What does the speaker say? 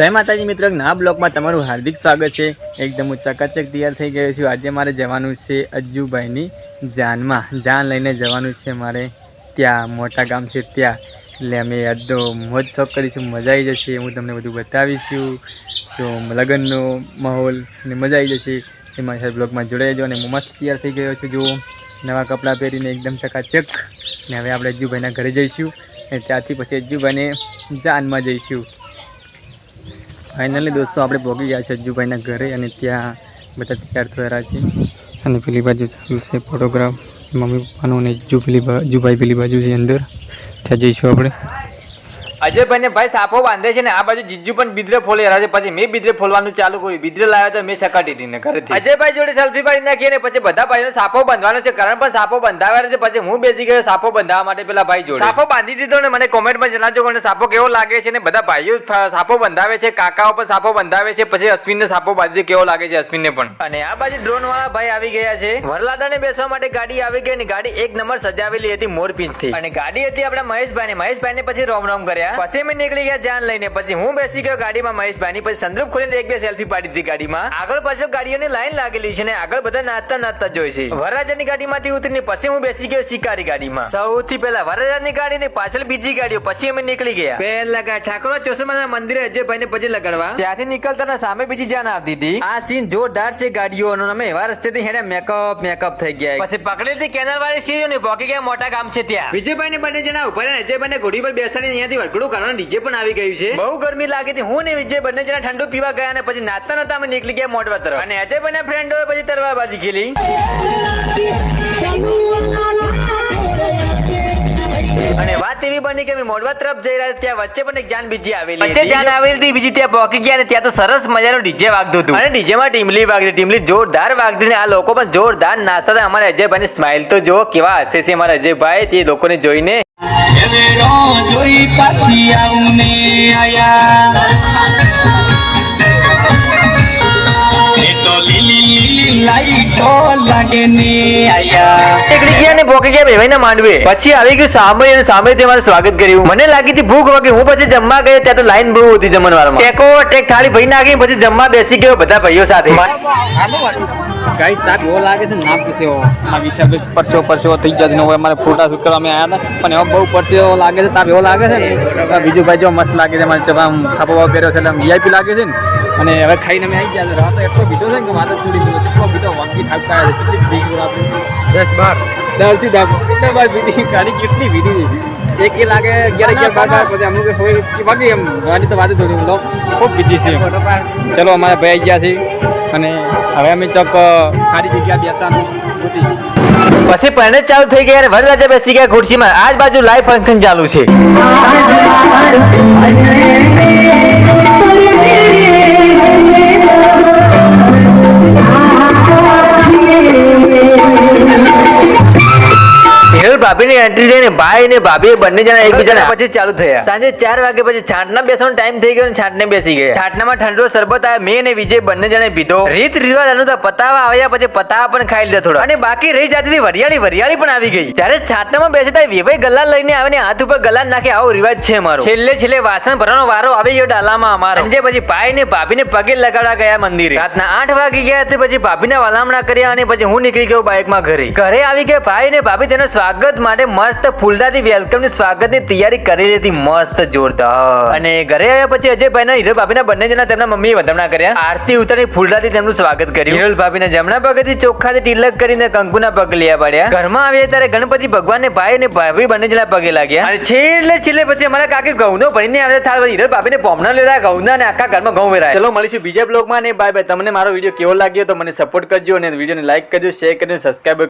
જય માતાજી મિત્રો ના નવા બ્લોગમાં તમારું હાર્દિક સ્વાગત છે. એકદમ હું ચકાચક તૈયાર થઈ ગયો છું. આજે મારે જવાનું છે અજ્જુભાઈની જાનમાં. જાન લઈને જવાનું છે મારે ત્યાં, મોટા ગામ છે ત્યાં. એટલે અમે અડધો મોજ શોખ કરીશું, મજા આવી જશે. હું તમને બધું બતાવીશું. તો લગ્નનો માહોલ અને મજા આવી જશે. એ મારી બ્લોગમાં જોડાઈ અને હું મસ્ત તૈયાર થઈ ગયો છું. જુઓ, નવા કપડાં પહેરીને એકદમ ચકાચક. ને હવે આપણે અજ્જુભાઈના ઘરે જઈશું. અને ત્યાંથી પછી અજ્જુભાઈને જાનમાં જઈશું. ફાઇનલી દોસ્તો, આપણે પહોંચી ગયા છે અજ્જુભાઈના ઘરે અને ત્યાં બધા તૈયાર થયેલા છે. અને પેલી બાજુ ચાલુ છે ફોટોગ્રાફ મમ્મી પપ્પાનું અને અજ્જુ પેલી અજ્જુભાઈ પેલી બાજુ છે અંદર. ત્યાં જઈશું આપણે. અજયભાઈ ને ભાઈ સાપો બાંધે છે ને આ બાજુ જીજુ પણ બિદ્રે ફોલે રહ્યા છે. પછી મેં બિદ્રે ફોલવાનું ચાલુ કર્યું. બિદ્રે લાવ્યો તો મેં સકાટી ને ઘરેથી. અજયભાઈ જોડે સેલ્ફી પાડી નાખી અને પછી બધા ભાઈને સાપો બાંધવાનો છે. કારણ પણ સાપો બંધાવ્યા છે. પછી હું બેસી ગયો સાપો બંધાવવા માટે પેલા ભાઈ જોડે. સાપો બાંધી દીધો ને મને કોમેન્ટમાં જણાવજો કે સાપો કેવો લાગે છે ને બધા ભાઈઓ સાપો બંધાવે છે. કાકાઓ પણ સાપો બંધાવે છે. પછી અશ્વિનને સાપો બાંધી કેવો લાગે છે અશ્વિનને પણ? અને આ બાજુ ડ્રોન વાળા ભાઈ આવી ગયા છે. વરલાદાને બેસવા માટે ગાડી આવી ગઈ અને ગાડી એક નંબર સજાવેલી હતી મોરપીંછથી અને ગાડી હતી આપણા મહેશભાઈ ને મહેશભાઈ ને પછી રોમ રોમ કર્યા. પછી અમે નીકળી ગયા જાન લઈને. પછી હું બેસી ગયો ગાડીમાં મહેશભાઈ ની પછી સંદર્ભ ખોલીને એક બે સેલ્ફી પાડી હતી ગાડીમાં. આગળ પાછળ ગાડીઓની લાઈન લાગેલી છે ને આગળ બધા નાચતા નાચતા જોઈ છે. વરરાજાની ગાડીમાંથી ઉતરીને પછી હું બેસી ગયો શિકારી ગાડીમાં. સૌથી પહેલા વરરાજાની ગાડી ને પાછળ બીજી ગાડીઓ પછી અમે નીકળી ગયા. પહેલા ગયા ઠાકોર ચોસમાના મંદિરે અજયભાઈ ને પછી લગાડવા. ત્યાંથી નીકળતા ના સામે બીજી જાન આવતી હતી આ સીન જોરદાર છે ગાડીઓનો. અમે એવા રસ્તેથી હેડે મેકઅપ મેકઅપ થઈ ગયા. પછી પકડેલી કેનાલ વાળી સીરીઓ ને પોકી ગયા મોટા ગામ છે ત્યાં. વિજયભાઈ ને બંને જણા ઉપર અજયભાઈ ને ઘોડી પર બેસતા અહીંયાથી વડકડું કરવાનું ડીજે પણ આવી ગયું છે. બહુ ગરમી લાગી હતી. હું ને વિજય બંને જણા ઠંડુ પીવા ગયા અને પછી નાતા નતા અમે નીકળી ગયા મોટવા તરફ અને અજયભાઈ ના ફ્રેન્ડો પછી તરવા બાજી ખેલી. અને વાત એવી બની કે મોડવા તરફ જઈ રહ્યા ત્યાં વચ્ચે પણ એક જાન બીજી આવેલી વચ્ચે જાન આવેલી હતી બીજી ત્યાં પહોંચી ગયા અને ત્યાં તો સરસ મજાનું ડીજે વાગતું હતું. અને ડીજે માં ટીમલી વાગતી ટીમલી જોરદાર વાગતી ને આ લોકો પણ જોરદાર નાસ્તા હતા. અમારા અજયભાઈ ની સ્માઇલ તો જો કેવા હશે છે અમારા અજયભાઈ તે લોકોને જોઈને. ရေရောတို့ပတ်စီအောင်နေအရာ લાઈટો લાગે ને આયા નીકળી ગયા ને ભોકે ગયા ભાઈ ના માંડવે. પછી આવી ગયું સાંભળી અને સાંભળી મારું સ્વાગત કર્યું. મને લાગી હતી ભૂખ વાગે હું પછી જમવા ગયો ત્યાં તો લાઈન બહુ હતી જમણવારમાં. ટેકો ટેક થાળી ભાઈ નાખી પછી જમવા બેસી ગયો બધા ભાઈઓ સાથે. ગાઈસ તાપ એવો લાગે છે આ થઈ જશે ને હવે અમારે ફોટા શૂટ કરવા અમે આવ્યા હતા. પણ એવો બહુ પરસો એવો લાગે છે. તાપ એવો લાગે છે ને? બીજું ભાઈ જો મસ્ત લાગે છે. મારે ચવા આમ સાપો પહેર્યો છે એટલે વીઆઈપી લાગે છે ને? અને હવે ખાઈને અમે આવી ગયા રાત એટલો બીધો છે ને કે વાત જ છોડી ઠાકતા કેટલી ભીગ આપણે. દસ બાર. દસથી દસ કેટલી બાર બીધી ગાડી કેટલી બીધી હતી એક લાગે અગિયાર અગિયાર બાર બાર. પછી અમુક હોય એમ. ગાડી તો વાત થોડી. લો ખૂબ બીજી છે ચલો અમારા ભાઈ ગયા છે. અને હવે અમે ચોક સારી જગ્યા બેસવાનું. પછી પરણે ચાલુ થઈ ગયા અને વરરાજા બેસી ગયા ખુરશીમાં. આજ બાજુ લાઈવ ફંક્શન ચાલુ છે. ભાભીની એન્ટ્રી થઈને ભાઈ ને ભાભી બંને જણા એકબીજાના પછી ચાલુ થયા. સાંજે ચાર વાગે પછી છાંટના બેસવાનો ટાઈમ થઈ ગયો અને છાંટને બેસી ગયા. છાંટનામાં ઠંડો સરબત આવ્યો. મેં અને વિજય બંને જણે પીધો. રીત રિવાજ અનુસાર પતાવા આવ્યા પછી પતાવા પણ ખાઈ લીધા થોડા. અને બાકી રહી જતી હતી વરિયાળી. વરિયાળી પણ આવી ગઈ. જ્યારે છાંટનામાં બેસે ત્યારે વેવાઈ ગલ્લા લઈને આવે ને હાથ ઉપર ગલ્લા નાખે. આવો રિવાજ છે અમારો છેલ્લે છેલ્લે વાસણ ભરવાનો વારો આવી ગયો ડાલામાં અમારો. જે પછી ભાઈ ને ભાભીને પગે લગાડવા ગયા મંદિરે. રાતના આઠ વાગી ગયા તે પછી ભાભીના વલામણા કર્યા અને પછી હું નીકળી ગયો બાઇકમાં ઘરે. ઘરે આવી ગયા ભાઈ ને ભાભી તેનો સ્વાગત માટે મસ્તની સ્વાગતની તૈયારી કરી લીધી મસ્ત જોરદાર. અને ઘરે આવ્યા પછી અજયભાઈ ના હીરો ભાભીના બંને જણા તેમના મમ્મી વંદના કર્યા. આરતી ઉતારી ફૂલદાથી તેમનું સ્વાગત કર્યું. હિરોલ ભાભીના જમણા પગથી ચોખ્ખાથી તિલક કરીને કંકુના પગ લેવા પડ્યા. ઘરમાં આવ્યા ત્યારે ગણપતિ ભગવાન ને ભાઈ ને ભાભી બંને જણા પગે લાગ્યા. અને છેલ્લે છેલ્લે પછી અમારા કાકી ઘઉંનો ભરીને આવ્યા થાળ હિરલ ભાભીને પોમણા લેવા ઘઉંના અને આખા ઘરમાં ઘઉં વેરાય. ચલો, મળીશું બીજા બ્લોગમાં ને બાય બાય તમને મારો વીડિયો કેવો લાગ્યો તો મને સપોર્ટ કરજો અને વિડીયોને લાઈક કરજો શેર કરજો સબસ્ક્રાઈબ